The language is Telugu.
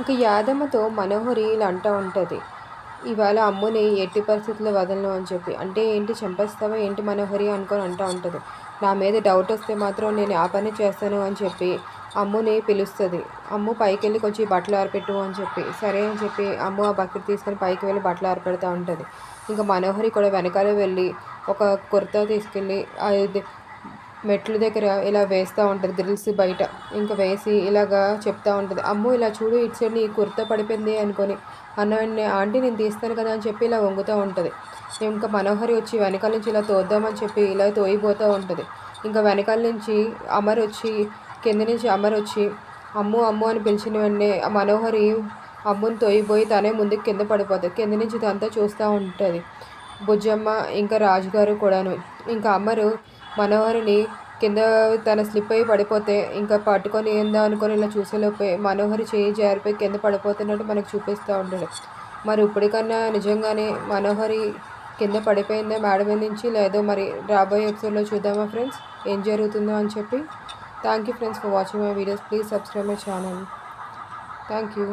ఇక యాదమ్మతో మనోహరి ఇలా అంటూ ఉంటుంది. ఇవాళ అమ్ముని ఎట్టి పరిస్థితుల్లో వదలను అని చెప్పి. అంటే ఏంటి చంపేస్తావా? ఏంటి మనోహరి అనుకొని అంటూ ఉంటుంది. నా మీద డౌట్ వస్తే మాత్రం నేను ఆ పని చేస్తాను అని చెప్పి అమ్ముని పిలుస్తుంది. అమ్ము పైకి వెళ్ళి కొంచెం బట్టలు ఆరపెట్టు అని చెప్పి. సరే అని చెప్పి అమ్ము ఆ బకెట్ తీసుకొని పైకి వెళ్ళి బట్టలు ఆరపెడతా ఉంటుంది. ఇంకా మనోహరి కూడా వెనకాల వెళ్ళి ఒక కుర్తా తీసుకెళ్ళి అది మెట్ల దగ్గర ఇలా వేస్తూ ఉంటుంది గ్రిల్స్ బయట. ఇంకా వేసి ఇలాగా చెప్తా ఉంటుంది అమ్మో ఇలా చూడు ఇటు సైడ్ నీ కుర్తా పడిపోయింది అనుకొని అన్న వెంటనే ఆంటీ నేను తీస్తాను కదా అని చెప్పి ఇలా వంగుతూ ఉంటుంది. ఇంకా మనోహరి వచ్చి వెనకాల నుంచి ఇలా తోద్దామని చెప్పి ఇలా తోయిపోతూ ఉంటుంది. ఇంకా వెనకాల నుంచి అమర్ వచ్చి కింద నుంచి అమర్ వచ్చి అమ్ము అమ్ము అని పిలిచిన వెంటనే ఆ మనోహరి అమ్ముని తోయిపోయి తనే ముందుకు కింద పడిపోతుంది. కింద నుంచి ఇదంతా చూస్తూ ఉంటుంది. బుజ్జమ్మ ఇంకా రాజుగారు కూడాను. ఇంకా అమ్మరు మనోహరిని కింద తన స్లిప్ అయి పడిపోతే ఇంకా పట్టుకొని ఏందా అనుకొని ఇలా చూసేలోపే మనోహరి చేయి జారిపోయి కింద పడిపోతున్నట్టు మనకు చూపిస్తూ ఉంటాడు మరి ఇప్పటికన్నా నిజంగానే మనోహరి కింద పడిపోయిందా మేడ మీద నుంచి లేదో మరి రాబోయే ఎపిసోడ్లో చూద్దామా ఫ్రెండ్స్ ఏం జరుగుతుందో అని చెప్పి. Thank you friends for watching my videos please subscribe my channel thank you